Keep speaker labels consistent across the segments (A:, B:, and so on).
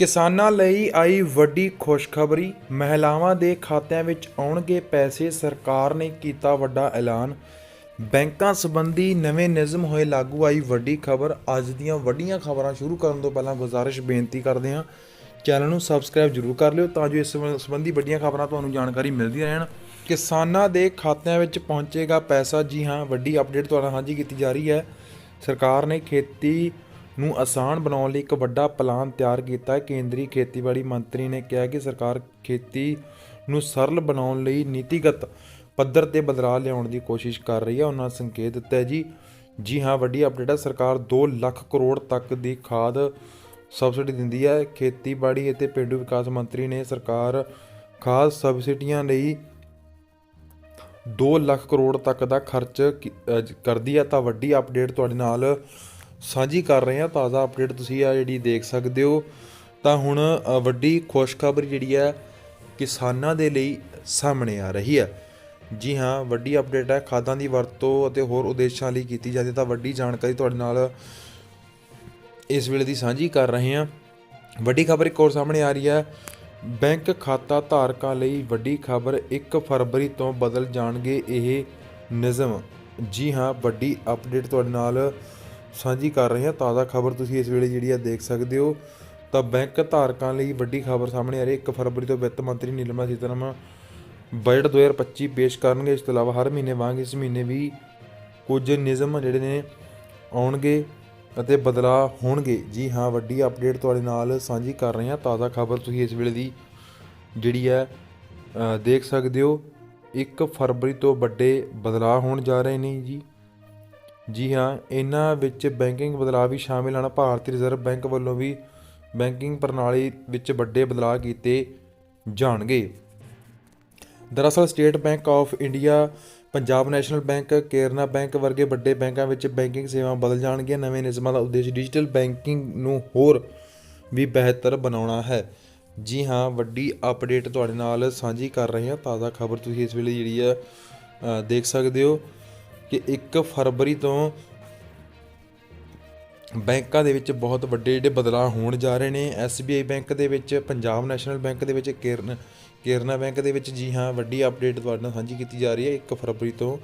A: ਕਿਸਾਨਾਂ ਲਈ ਆਈ ਵੱਡੀ ਖੁਸ਼ਖਬਰੀ। ਮਹਿਲਾਵਾਂ ਦੇ ਖਾਤਿਆਂ ਵਿੱਚ ਆਉਣਗੇ ਪੈਸੇ। ਸਰਕਾਰ ਨੇ ਕੀਤਾ ਵੱਡਾ ਐਲਾਨ। ਬੈਂਕਾਂ ਸੰਬੰਧੀ ਨਵੇਂ ਨਿਯਮ ਹੋਏ ਲਾਗੂ। ਆਈ ਵੱਡੀ ਖਬਰ। ਅੱਜ ਦੀਆਂ ਵੱਡੀਆਂ ਖਬਰਾਂ ਸ਼ੁਰੂ ਕਰਨ ਤੋਂ ਪਹਿਲਾਂ ਗੁਜ਼ਾਰਿਸ਼ ਬੇਨਤੀ ਕਰਦੇ ਹਾਂ। ਚੈਨਲ ਨੂੰ ਸਬਸਕ੍ਰਾਈਬ ਜ਼ਰੂਰ ਕਰ ਲਿਓ ਤਾਂ ਜੋ ਇਸ ਸੰਬੰਧੀ ਵੱਡੀਆਂ ਖਬਰਾਂ ਤੁਹਾਨੂੰ ਜਾਣਕਾਰੀ ਮਿਲਦੀ ਰਹਿਣ। ਕਿਸਾਨਾਂ ਦੇ ਖਾਤਿਆਂ ਵਿੱਚ ਪਹੁੰਚੇਗਾ ਪੈਸਾ। ਜੀ ਹਾਂ, ਵੱਡੀ ਅਪਡੇਟ ਤੁਹਾਡਾ ਸਾਂਝੀ ਕੀਤੀ ਜਾ ਰਹੀ ਹੈ। ਸਰਕਾਰ ਨੇ ਖੇਤੀ ਨੂੰ ਆਸਾਨ ਬਣਾਉਣ ਲਈ ਇੱਕ ਵੱਡਾ ਪਲਾਨ ਤਿਆਰ ਕੀਤਾ ਹੈ। ਕੇਂਦਰੀ ਖੇਤੀਬਾੜੀ ਮੰਤਰੀ ਨੇ ਕਿਹਾ ਕਿ ਸਰਕਾਰ ਖੇਤੀ ਨੂੰ ਸਰਲ ਬਣਾਉਣ ਲਈ ਨੀਤੀਗਤ ਪੱਧਰ ਤੇ ਬਦਲਾਅ ਲਿਆਉਣ ਦੀ ਕੋਸ਼ਿਸ਼ ਕਰ ਰਹੀ ਹੈ। ਉਹਨਾਂ ਸੰਕੇਤ ਦਿੱਤਾ ਹੈ ਜੀ ਜੀ ਹਾਂ, ਵੱਡੀ ਅਪਡੇਟ ਹੈ। ਸਰਕਾਰ 2 ਲੱਖ ਕਰੋੜ ਤੱਕ ਦੀ ਖਾਦ ਸਬਸਿਡੀ ਦਿੰਦੀ ਹੈ। ਖੇਤੀਬਾੜੀ ਅਤੇ ਪੇਂਡੂ ਵਿਕਾਸ ਮੰਤਰੀ ਨੇ ਸਰਕਾਰ ਖਾਦ ਸਬਸਿਡੀਆਂ ਲਈ 2 ਲੱਖ ਕਰੋੜ ਤੱਕ ਦਾ ਖਰਚ ਕੀ- ਕਰਦੀ ਹੈ। ਤਾਂ ਵੱਡੀ ਅਪਡੇਟ ਤੁਹਾਡੇ ਨਾਲ ਸਾਂਝੀ ਕਰ ਰਹੇ ਹਾਂ, ਤਾਜ਼ਾ ਅਪਡੇਟ ਤੁਸੀਂ ਆ ਜਿਹੜੀ ਦੇਖ ਸਕਦੇ ਹੋ। ਤਾਂ ਹੁਣ ਵੱਡੀ ਖੁਸ਼ਖਬਰੀ ਜਿਹੜੀ ਹੈ, ਕਿਸਾਨਾਂ ਦੇ ਲਈ ਸਾਹਮਣੇ ਆ ਰਹੀ ਹੈ। ਜੀ ਹਾਂ, ਵੱਡੀ ਅਪਡੇਟ ਹੈ, ਖਾਦਾਂ ਦੀ ਵਰਤੋਂ ਅਤੇ ਹੋਰ ਉਦੇਸ਼ਾਂ ਲਈ ਕੀਤੀ ਜਾਂਦੀ ਹੈ। ਤਾਂ ਵੱਡੀ ਜਾਣਕਾਰੀ ਤੁਹਾਡੇ ਨਾਲ ਇਸ ਵੇਲੇ ਦੀ ਸਾਂਝੀ ਕਰ ਰਹੇ ਹਾਂ। ਵੱਡੀ ਖਬਰ ਇੱਕ ਹੋਰ ਸਾਹਮਣੇ ਆ ਰਹੀ ਹੈ। ਬੈਂਕ ਖਾਤਾ ਧਾਰਕਾਂ ਲਈ ਵੱਡੀ ਖਬਰ 1 ਫਰਵਰੀ ਤੋਂ ਬਦਲ ਜਾਣਗੇ ਇਹ ਨਿਯਮ। ਜੀ ਹਾਂ, ਵੱਡੀ ਅਪਡੇਟ ਤੁਹਾਡੇ ਨਾਲ ਸਾਂਝੀ ਕਰ ਰਹੇ ਹਾਂ, ਤਾਜ਼ਾ ਖਬਰ ਤੁਸੀਂ ਇਸ ਵੇਲੇ ਜਿਹੜੀ ਆ ਦੇਖ ਸਕਦੇ ਹੋ। ਤਾਂ ਬੈਂਕ ਧਾਰਕਾਂ ਲਈ ਵੱਡੀ ਖਬਰ ਸਾਹਮਣੇ ਆ ਰਹੀ ਹੈ। 1 ਫਰਵਰੀ ਤੋਂ ਵਿੱਤ ਮੰਤਰੀ ਨਿਰਮਲਾ ਸੀਤਾਰਮਨ ਬਜਟ 2025 ਪੇਸ਼ ਕਰਨਗੇ। ਇਸ ਤੋਂ ਇਲਾਵਾ ਹਰ ਮਹੀਨੇ ਵਾਂਗ ਇਸ ਮਹੀਨੇ ਵੀ ਕੁਝ ਨਿਯਮ ਜਿਹੜੇ ਨੇ ਆਉਣਗੇ ਅਤੇ ਬਦਲਾਅ ਹੋਣਗੇ। ਜੀ ਹਾਂ, ਵੱਡੀ ਅਪਡੇਟ ਤੁਹਾਡੇ ਨਾਲ ਸਾਂਝੀ ਕਰ ਰਹੇ ਹਾਂ। ਤਾਜ਼ਾ ਖਬਰ ਤੁਸੀਂ ਇਸ ਵੇਲੇ ਦੀ ਜਿਹੜੀ ਹੈ ਦੇਖ ਸਕਦੇ ਹੋ। 1 ਫਰਵਰੀ ਤੋਂ ਵੱਡੇ ਬਦਲਾਅ ਹੋਣ ਜਾ ਰਹੇ ਨੇ ਜੀ। ਜੀ ਹਾਂ, ਇਹਨਾਂ ਵਿੱਚ ਬੈਂਕਿੰਗ ਬਦਲਾਅ ਵੀ ਸ਼ਾਮਿਲ ਹਨ। ਭਾਰਤੀ ਰਿਜ਼ਰਵ ਬੈਂਕ ਵੱਲੋਂ ਵੀ ਬੈਂਕਿੰਗ ਪ੍ਰਣਾਲੀ ਵਿੱਚ ਵੱਡੇ ਬਦਲਾਅ ਕੀਤੇ ਜਾਣਗੇ। ਦਰਅਸਲ state bank of India Punjab national bank ਕੇਰਨਾ bank ਵਰਗੇ ਵੱਡੇ ਬੈਂਕਾਂ ਵਿੱਚ ਬੈਂਕਿੰਗ ਸੇਵਾਵਾਂ ਬਦਲ ਜਾਣਗੀਆਂ। ਨਵੇਂ ਨਿਯਮਾਂ ਦਾ ਉਦੇਸ਼ ਡਿਜੀਟਲ ਬੈਂਕਿੰਗ ਨੂੰ ਹੋਰ ਵੀ ਬਿਹਤਰ ਬਣਾਉਣਾ ਹੈ। ਜੀ ਹਾਂ, ਵੱਡੀ ਅਪਡੇਟ ਤੁਹਾਡੇ ਨਾਲ ਸਾਂਝੀ ਕਰ ਰਹੇ ਹਾਂ। ਤਾਜ਼ਾ ਖਬਰ ਤੁਸੀਂ ਇਸ ਵੇਲੇ ਜਿਹੜੀ ਆ ਦੇਖ ਸਕਦੇ ਹੋ। ਕਿ 1 ਫਰਵਰੀ ਤੋਂ ਬੈਂਕਾਂ ਦੇ ਵਿੱਚ ਬਹੁਤ ਵੱਡੇ ਜਿਹੜੇ ਬਦਲਾਅ ਹੋਣ ਜਾ ਰਹੇ ਨੇ। SBI ਬੈਂਕ ਦੇ ਵਿੱਚ, ਪੰਜਾਬ ਨੈਸ਼ਨਲ ਬੈਂਕ ਦੇ ਵਿੱਚ, ਕੇਰਨ, ਕੇਰਨਾ ਬੈਂਕ ਦੇ ਵਿੱਚ ਜੀ ਹਾਂ, ਵੱਡੀ ਅਪਡੇਟ ਤੁਹਾਡੇ ਨਾਲ ਸਾਂਝੀ ਕੀਤੀ ਜਾ ਰਹੀ ਹੈ। 1 ਫਰਵਰੀ ਤੋਂ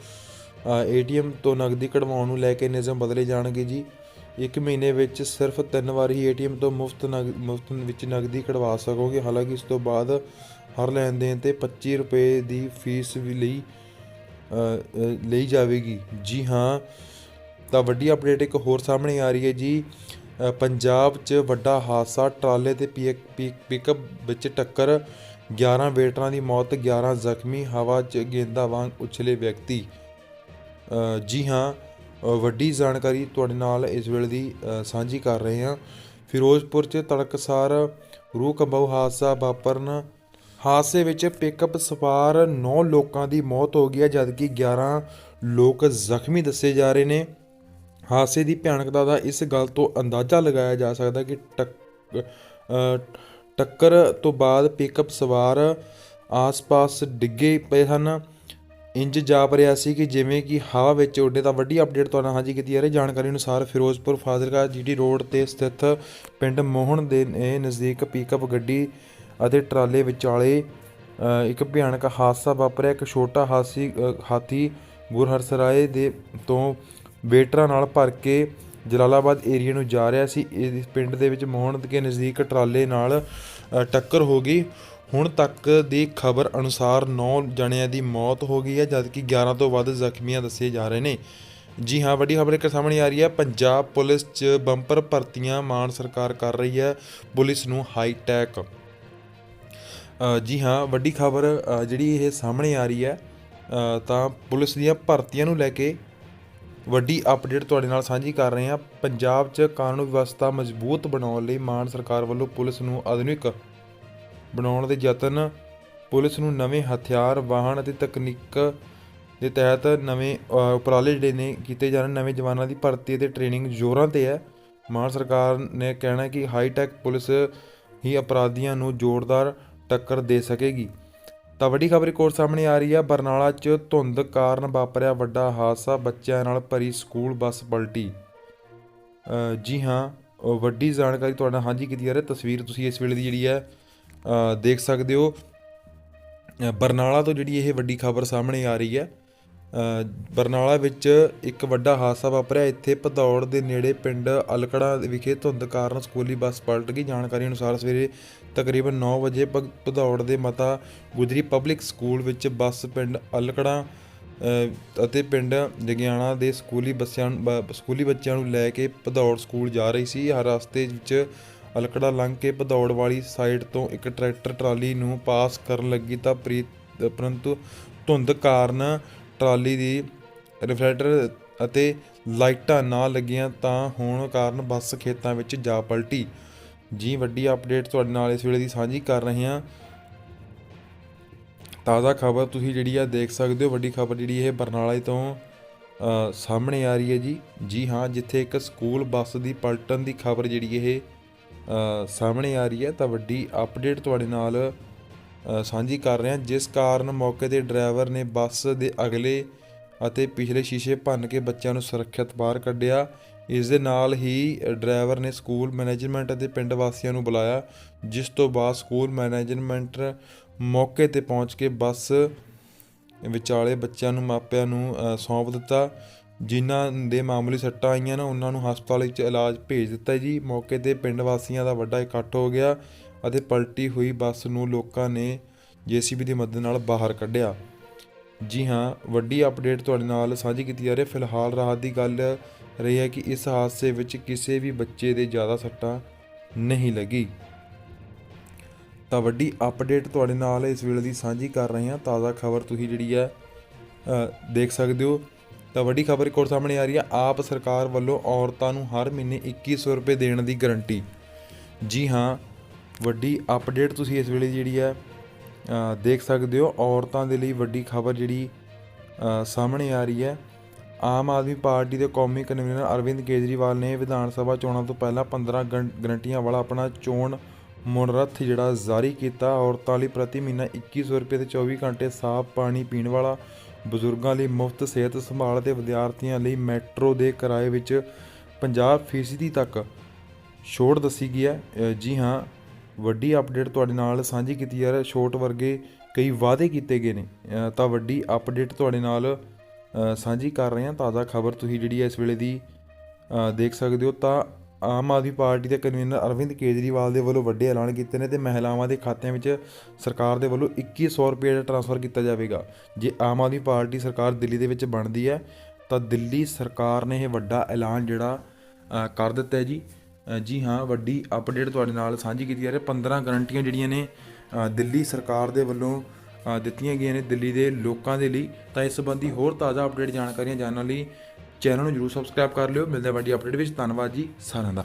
A: ਏਟੀਐਮ ਤੋਂ ਨਗਦੀ ਕਢਵਾਉਣ ਨੂੰ ਲੈ ਕੇ ਨਿਯਮ ਬਦਲੇ ਜਾਣਗੇ ਜੀ। ਇੱਕ ਮਹੀਨੇ ਵਿੱਚ ਸਿਰਫ ਤਿੰਨ ਵਾਰ ਹੀ ਏਟੀਐਮ ਤੋਂ ਮੁਫਤ ਨਗ, ਮੁਫਤ ਵਿੱਚ ਨਗਦੀ ਕਢਵਾ ਸਕੋਗੇ। ਹਾਲਾਂਕਿ ਇਸ ਤੋਂ ਬਾਅਦ ਹਰ ਲੈਣ ਦੇਣ ਤੇ 25 ਰੁਪਏ ਦੀ ਫੀਸ ਵੀ ਲਈ ਲਈ ਜਾਵੇਗੀ। ਜੀ ਹਾਂ, ਤਾਂ ਵੱਡੀ ਅਪਡੇਟ ਇੱਕ ਹੋਰ ਸਾਹਮਣੇ ਆ ਰਹੀ ਹੈ ਜੀ। ਪੰਜਾਬ 'ਚ ਵੱਡਾ ਹਾਦਸਾ, ਟਰਾਲੇ ਤੇ ਪੀਕ- ਪੀਕ- ਪਿਕਅਪ ਵਿੱਚ ਟੱਕਰ 11 ਵੇਟਰਾਂ ਦੀ ਮੌਤ 11 ਜ਼ਖਮੀ, ਹਵਾ 'ਚ ਗੇਂਦਾਂ ਵਾਂਗ ਉਛਲੇ ਵਿਅਕਤੀ। ਜੀ ਹਾਂ ਵੱਡੀ ਜਾਣਕਾਰੀ ਤੁਹਾਡੇ ਨਾਲ ਇਸ ਵੇਲੇ ਦੀ ਸਾਂਝੀ ਕਰ ਰਹੇ ਹਾਂ। ਫਿਰੋਜ਼ਪੁਰ 'ਚ ਤੜਕਸਾਰ ਰੂਹ ਕੰਬਾਊ ਹਾਦਸਾ ਵਾਪਰਨ ਹਾਦਸੇ ਵਿੱਚ ਪਿਕਅਪ ਸਵਾਰ 9 ਲੋਕਾਂ ਦੀ ਮੌਤ ਹੋ ਗਈ ਹੈ, ਜਦਕਿ 11 ਲੋਕ ਜ਼ਖਮੀ ਦੱਸੇ ਜਾ ਰਹੇ ਨੇ। ਹਾਦਸੇ ਦੀ ਭਿਆਨਕਤਾ ਦਾ ਇਸ ਗੱਲ ਤੋਂ ਅੰਦਾਜ਼ਾ ਲਗਾਇਆ ਜਾ ਸਕਦਾ ਕਿ ਟੱਕ- ਟੱਕਰ ਤੋਂ ਬਾਅਦ ਪਿਕਅਪ ਸਵਾਰ ਆਸ-ਪਾਸ ਡਿੱਗੇ ਪਏ ਹਨ। ਇੰਜ ਜਾਪ ਰਿਹਾ ਸੀ ਕਿ ਜਿਵੇਂ ਕਿ ਹਵਾ ਵਿੱਚ ਉੱਡੇ ਤਾਂ ਵੱਡੀ ਅਪਡੇਟ ਤੁਹਾਨੂੰ ਹਾਂਜੀ ਕੀਤੀ ਜਾ ਰਹੀ ਜਾਣਕਾਰੀ ਅਨੁਸਾਰ ਫਿਰੋਜ਼ਪੁਰ ਫਾਜ਼ਿਲਕਾ ਜੀਟੀ ਰੋਡ ਤੇ ਸਥਿਤ ਪਿੰਡ ਮੋਹਣ ਦੇ ਨਜ਼ਦੀਕ ਪਿਕਅਪ ਗੱਡੀ ਅਤੇ ਟਰਾਲੇ ਵਿਚਾਲੇ ਇੱਕ ਭਿਆਨਕ ਹਾਦਸਾ ਵਾਪਰਿਆ। ਇੱਕ ਛੋਟਾ ਹਾਸੀ ਅ, ਹਾਥੀ ਗੁਰਹਰਸਰਾਏ ਦੇ ਤੋਂ ਵੇਟਰਾਂ ਨਾਲ ਭਰ ਕੇ ਜਲਾਲਾਬਾਦ ਏਰੀਆ ਨੂੰ ਜਾ ਰਿਹਾ ਸੀ। ਇਸ ਪਿੰਡ ਦੇ ਵਿੱਚ ਮੋਹਣ ਦੇ ਨਜ਼ਦੀਕ ਟਰਾਲੇ ਨਾਲ ਟੱਕਰ ਹੋ ਗਈ। ਹੁਣ ਤੱਕ ਦੀ ਖਬਰ ਅਨੁਸਾਰ 9 ਜਣਿਆਂ ਦੀ ਮੌਤ ਹੋ ਗਈ ਹੈ ਜਦਕਿ 11 ਤੋਂ ਵੱਧ ਜ਼ਖਮੀਆਂ ਦੱਸੇ ਜਾ ਰਹੇ ਨੇ। ਜੀ ਹਾਂ ਵੱਡੀ ਖਬਰ ਇੱਕ ਸਾਹਮਣੇ ਆ ਰਹੀ ਹੈ। ਪੰਜਾਬ ਪੁਲਿਸ 'ਚ ਬੰਪਰ ਭਰਤੀਆਂ ਮਾਨ ਸਰਕਾਰ ਕਰ ਰਹੀ ਹੈ। ਪੁਲਿਸ ਨੂੰ ਹਾਈ ਟੈਕ ਜੀ ਹਾਂ, ਵੱਡੀ ਖਬਰ ਜਿਹੜੀ ਇਹ ਸਾਹਮਣੇ ਆ ਰਹੀ ਹੈ ਤਾਂ ਪੁਲਿਸ ਦੀਆਂ ਭਰਤੀਆਂ ਨੂੰ ਲੈ ਕੇ ਵੱਡੀ ਅਪਡੇਟ ਤੁਹਾਡੇ ਨਾਲ ਸਾਂਝੀ ਕਰ ਰਹੇ ਹਾਂ। ਪੰਜਾਬ 'ਚ ਕਾਨੂੰਨ ਵਿਵਸਥਾ ਮਜ਼ਬੂਤ ਬਣਾਉਣ ਲਈ ਮਾਨ ਸਰਕਾਰ ਵੱਲੋਂ ਪੁਲਿਸ ਨੂੰ ਆਧੁਨਿਕ ਬਣਾਉਣ ਦੇ ਯਤਨ, ਪੁਲਿਸ ਨੂੰ ਨਵੇਂ ਹਥਿਆਰ, ਵਾਹਨ ਅਤੇ ਤਕਨੀਕ ਦੇ ਤਹਿਤ ਨਵੇਂ ਉਪਰਾਲੇ ਜਿਹੜੇ ਨੇ ਕੀਤੇ ਜਾ ਰਹੇ ਨਵੇਂ ਜਵਾਨਾਂ ਦੀ ਭਰਤੀ ਅਤੇ ਟ੍ਰੇਨਿੰਗ ਜ਼ੋਰਾਂ ਤੇ ਹੈ। ਮਾਨ ਸਰਕਾਰ ਨੇ ਕਹਿਣਾ ਕਿ ਹਾਈ ਟੈਕ ਪੁਲਿਸ ਹੀ ਅਪਰਾਧੀਆਂ ਨੂੰ ਜ਼ੋਰਦਾਰ ਟੱਕਰ ਦੇ ਸਕੇਗੀ। ਤਾਂ ਵੱਡੀ ਖਬਰ ਇੱਕ ਹੋਰ ਸਾਹਮਣੇ ਆ ਰਹੀ ਹੈ ਬਰਨਾਲਾ 'ਚ ਧੁੰਦ ਕਾਰਨ ਵਾਪਰਿਆ ਵੱਡਾ ਹਾਦਸਾ, ਬੱਚਿਆਂ ਨਾਲ ਭਰੀ ਸਕੂਲ ਬੱਸ ਪਲਟੀ। ਜੀ ਹਾਂ ਵੱਡੀ ਜਾਣਕਾਰੀ ਤੁਹਾਡਾ ਹਾਂਜੀ ਕੀਤੀ ਜਾ ਰਹੀ ਹੈ। ਤਸਵੀਰ ਤੁਸੀਂ ਇਸ ਵੇਲੇ ਦੀ ਜਿਹੜੀ ਹੈ ਦੇਖ ਸਕਦੇ ਹੋ। ਬਰਨਾਲਾ ਤੋਂ ਜਿਹੜੀ ਇਹ ਵੱਡੀ ਖਬਰ ਸਾਹਮਣੇ ਆ ਰਹੀ ਹੈ ਬਰਨਾਲਾ ਵਿੱਚ ਇੱਕ ਵੱਡਾ ਹਾਦਸਾ ਵਾਪਰਿਆ। ਇੱਥੇ ਭਦੌੜ ਦੇ ਨੇੜੇ ਪਿੰਡ ਅਲਕੜਾ ਵਿਖੇ ਧੁੰਦ ਕਾਰਨ ਸਕੂਲੀ ਬੱਸ ਪਲਟ ਗਈ। ਜਾਣਕਾਰੀ ਅਨੁਸਾਰ ਸਵੇਰੇ ਤਕਰੀਬਨ 9 ਵਜੇ ਭਗ- ਭਦੌੜ ਦੇ ਮਤਾ ਗੁਜਰੀ ਪਬਲਿਕ ਸਕੂਲ ਵਿੱਚ ਬੱਸ ਪਿੰਡ ਅਲਕੜਾ ਅਤੇ ਪਿੰਡ ਜਗਿਆਣਾ ਦੇ ਸਕੂਲੀ ਬੱਸਿਆਂ ਬ- ਸਕੂਲੀ ਬੱਚਿਆਂ ਨੂੰ ਲੈ ਕੇ ਭਦੌੜ ਸਕੂਲ ਜਾ ਰਹੀ ਸੀ। ਹਰ ਰਸਤੇ ਵਿੱਚ ਅਲਕੜਾ ਲੰਘ ਕੇ ਭਦੌੜ ਵਾਲੀ ਸਾਈਡ ਤੋਂ ਇੱਕ ਟਰੈਕਟਰ ਟਰਾਲੀ ਨੂੰ ਪਾਸ ਕਰਨ ਲੱਗੀ ਤਾਂ ਪ੍ਰੀਤ ਪਰੰਤੂ ਧੁੰਦ ਕਾਰਨ ਟਰਾਲੀ ਦੀ ਰਿਫਲੈਕਟਰ ਅਤੇ ਲਾਈਟਾਂ ਨਾ ਲੱਗੀਆਂ ਤਾਂ ਹੋਣ ਕਾਰਨ ਬੱਸ ਖੇਤਾਂ ਵਿੱਚ ਜਾ ਪਲਟੀ। ਜੀ, ਵੱਡੀ ਅਪਡੇਟ ਤੁਹਾਡੇ ਨਾਲ ਇਸ ਵੇਲੇ ਦੀ ਸਾਂਝੀ ਕਰ ਰਹੇ ਹਾਂ। ਤਾਜ਼ਾ ਖਬਰ ਤੁਸੀਂ ਜਿਹੜੀ ਆ ਦੇਖ ਸਕਦੇ ਹੋ। ਵੱਡੀ ਖਬਰ ਜਿਹੜੀ ਇਹ ਬਰਨਾਲੇ ਤੋਂ ਸਾਹਮਣੇ ਆ ਰਹੀ ਹੈ ਜੀ। ਜੀ ਹਾਂ, ਜਿੱਥੇ ਇੱਕ ਸਕੂਲ ਬੱਸ ਦੀ ਪਲਟਣ ਦੀ ਖਬਰ ਜਿਹੜੀ ਇਹ ਸਾਹਮਣੇ ਆ ਰਹੀ ਹੈ ਤਾਂ ਵੱਡੀ ਅਪਡੇਟ ਤੁਹਾਡੇ ਨਾਲ ਸਾਂਝੀ ਕਰ ਰਹੇ। ਹਾਂ ਜਿਸ ਕਾਰਨ ਮੌਕੇ ਤੇ ਡਰਾਈਵਰ ਨੇ ਬੱਸ ਦੇ ਅਗਲੇ ਅਤੇ ਪਿਛਲੇ ਸ਼ੀਸ਼ੇ ਭੰਨ ਕੇ ਬੱਚਿਆਂ ਨੂੰ ਸੁਰੱਖਿਅਤ ਬਾਹਰ ਕੱਢਿਆ। ਇਸ ਦੇ ਨਾਲ ਹੀ ਡਰਾਈਵਰ ਨੇ ਸਕੂਲ ਮੈਨੇਜਮੈਂਟ ਅਤੇ ਪਿੰਡ ਵਾਸੀਆਂ ਨੂੰ ਬੁਲਾਇਆ, ਜਿਸ ਤੋਂ ਬਾਅਦ ਸਕੂਲ ਮੈਨੇਜਮੈਂਟ ਮੌਕੇ ਤੇ ਪਹੁੰਚ ਕੇ ਬੱਸ ਵਿਚਾਲੇ ਬੱਚਿਆਂ ਨੂੰ, ਮਾਪਿਆਂ ਨੂੰ ਸੌਂਪ ਦਿੱਤਾ। ਜਿਨ੍ਹਾਂ ਦੇ ਮਾਮੂਲੀ ਸੱਟਾਂ ਆਈਆਂ ਨੇ, ਉਹਨਾਂ ਨੂੰ ਹਸਪਤਾਲ ਵਿੱਚ ਇਲਾਜ ਭੇਜ ਦਿੱਤਾ ਜੀ। ਮੌਕੇ ਤੇ ਪਿੰਡ ਵਾਸੀਆਂ ਦਾ ਵੱਡਾ ਇਕੱਠ ਹੋ ਗਿਆ। ਅਤੇ ਪਲਟੀ ਹੋਈ ਬੱਸ ਨੂੰ ਲੋਕਾਂ ਨੇ ਜੀਸੀਬੀ ਦੀ ਮਦਦ ਨਾਲ ਬਾਹਰ ਕੱਢਿਆ। ਜੀ ਹਾਂ, ਵੱਡੀ ਅਪਡੇਟ ਤੁਹਾਡੇ ਨਾਲ ਸਾਂਝੀ ਕੀਤੀ ਜਾ ਰਹੀ ਹੈ। ਫਿਲਹਾਲ ਰਾਹਤ ਦੀ ਗੱਲ ਰਹੀ ਹੈ ਕਿ ਇਸ ਹਾਦਸੇ ਵਿੱਚ ਕਿਸੇ ਵੀ ਬੱਚੇ ਦੇ ਜ਼ਿਆਦਾ ਸੱਟਾਂ ਨਹੀਂ ਲੱਗੀ। ਤਾਂ ਵੱਡੀ ਅਪਡੇਟ ਤੁਹਾਡੇ ਨਾਲ ਇਸ ਵੇਲੇ ਦੀ ਸਾਂਝੀ ਕਰ ਰਹੇ ਹਾਂ। ਤਾਜ਼ਾ ਖਬਰ ਤੁਸੀਂ ਜਿਹੜੀ ਹੈ ਦੇਖ ਸਕਦੇ ਹੋ। ਤਾਂ ਵੱਡੀ ਖਬਰ ਇੱਕ ਹੋਰ ਸਾਹਮਣੇ ਆ ਰਹੀ ਹੈ। ਆਪ ਸਰਕਾਰ ਵੱਲੋਂ ਔਰਤਾਂ ਨੂੰ ਹਰ ਮਹੀਨੇ 2100 ਰੁਪਏ ਦੇਣ ਦੀ ਗਾਰੰਟੀ। ਜੀ ਹਾਂ ਵੱਡੀ ਅਪਡੇਟ ਤੁਸੀਂ ਇਸ ਵੇਲੇ ਜਿਹੜੀ ਹੈ ਦੇਖ ਸਕਦੇ ਹੋ। ਔਰਤਾਂ ਦੇ ਲਈ ਵੱਡੀ ਖਬਰ ਜਿਹੜੀ ਸਾਹਮਣੇ ਆ ਰਹੀ ਹੈ। ਆਮ ਆਦਮੀ ਪਾਰਟੀ ਦੇ ਕੌਮੀ ਕਨਵੀਨਰ ਅਰਵਿੰਦ ਕੇਜਰੀਵਾਲ ਨੇ ਵਿਧਾਨ ਸਭਾ ਚੋਣਾਂ ਤੋਂ ਪਹਿਲਾਂ 15 ਗੰ- ਗਰੰਟੀਆਂ ਵਾਲਾ ਆਪਣਾ ਚੋਣ ਮਨੋਰਥ ਜਿਹੜਾ ਜਾਰੀ ਕੀਤਾ। ਔਰਤਾਂ ਲਈ ਪ੍ਰਤੀ ਮਹੀਨਾ 2100 ਰੁਪਏ ਤੇ 24 ਘੰਟੇ ਸਾਫ਼ ਪਾਣੀ ਪੀਣ ਵਾਲਾ, ਬਜ਼ੁਰਗਾਂ ਲਈ ਮੁਫਤ ਸਿਹਤ ਸੰਭਾਲ ਤੇ ਵਿਦਿਆਰਥੀਆਂ ਲਈ ਮੈਟਰੋ ਦੇ ਕਿਰਾਏ ਵਿੱਚ 50% ਤੱਕ ਛੋੜ ਦੱਸੀ ਗਈ ਹੈ। ਜੀ ਹਾਂ ਵੱਡੀ ਅਪਡੇਟ ਤੁਹਾਡੇ ਨਾਲ ਸਾਂਝੀ ਕੀਤੀ ਜਾ ਰਹੀ ਹੈ ਛੋਟ ਵਰਗੇ ਕਈ ਵਾਅਦੇ ਕੀਤੇ ਗਏ ਨੇ। ਤਾਂ ਵੱਡੀ ਅਪਡੇਟ ਤੁਹਾਡੇ ਨਾਲ ਸਾਂਝੀ ਕਰ ਰਹੇ ਹਾਂ, ਤਾਜ਼ਾ ਖਬਰ ਤੁਸੀਂ ਜਿਹੜੀ ਹੈ ਇਸ ਵੇਲੇ ਦੀ ਦੇਖ ਸਕਦੇ ਹੋ। ਤਾਂ ਆਮ ਆਦਮੀ ਪਾਰਟੀ ਦੇ ਕਨਵੀਨਰ ਅਰਵਿੰਦ ਕੇਜਰੀਵਾਲ ਦੇ ਵੱਲੋਂ ਵੱਡੇ ਐਲਾਨ ਕੀਤੇ ਨੇ ਤੇ ਮਹਿਲਾਵਾਂ ਦੇ ਖਾਤਿਆਂ ਵਿੱਚ ਸਰਕਾਰ ਦੇ ਵੱਲੋਂ 2100 ਰੁਪਏ ਦਾ ਟ੍ਰਾਂਸਫਰ ਕੀਤਾ ਜਾਵੇਗਾ। ਜੇ ਆਮ ਆਦਮੀ ਪਾਰਟੀ ਸਰਕਾਰ ਦਿੱਲੀ ਦੇ ਵਿੱਚ ਬਣਦੀ ਹੈ, ਤਾਂ ਦਿੱਲੀ ਸਰਕਾਰ ਨੇ ਇਹ ਵੱਡਾ ਐਲਾਨ ਜਿਹੜਾ ਕਰ ਦਿੱਤਾ ਹੈ ਜੀ। ਜੀ ਹਾਂ, ਵੱਡੀ ਅਪਡੇਟ ਤੁਹਾਡੇ ਨਾਲ ਸਾਂਝੀ ਕੀਤੀ ਜਾ ਰਹੀ ਹੈ। 15 ਗਰੰਟੀਆਂ ਜਿਹੜੀਆਂ ਨੇ ਦਿੱਲੀ ਸਰਕਾਰ ਦੇ ਵੱਲੋਂ ਦਿੱਤੀਆਂ ਗਈਆਂ ਨੇ ਦਿੱਲੀ ਦੇ ਲੋਕਾਂ ਦੇ ਲਈ। ਤਾਂ ਇਸ ਸੰਬੰਧੀ ਹੋਰ ਤਾਜ਼ਾ ਅਪਡੇਟ ਜਾਣਕਾਰੀਆਂ ਜਾਣਨ ਲਈ ਚੈਨਲ ਨੂੰ ਜਰੂਰ ਸਬਸਕ੍ਰਾਈਬ ਕਰ ਲਿਓ। ਮਿਲਦੇ ਹਾਂ ਵੱਡੀ ਅਪਡੇਟ ਵਿੱਚ। ਧੰਨਵਾਦ ਜੀ ਸਾਰਿਆਂ ਦਾ।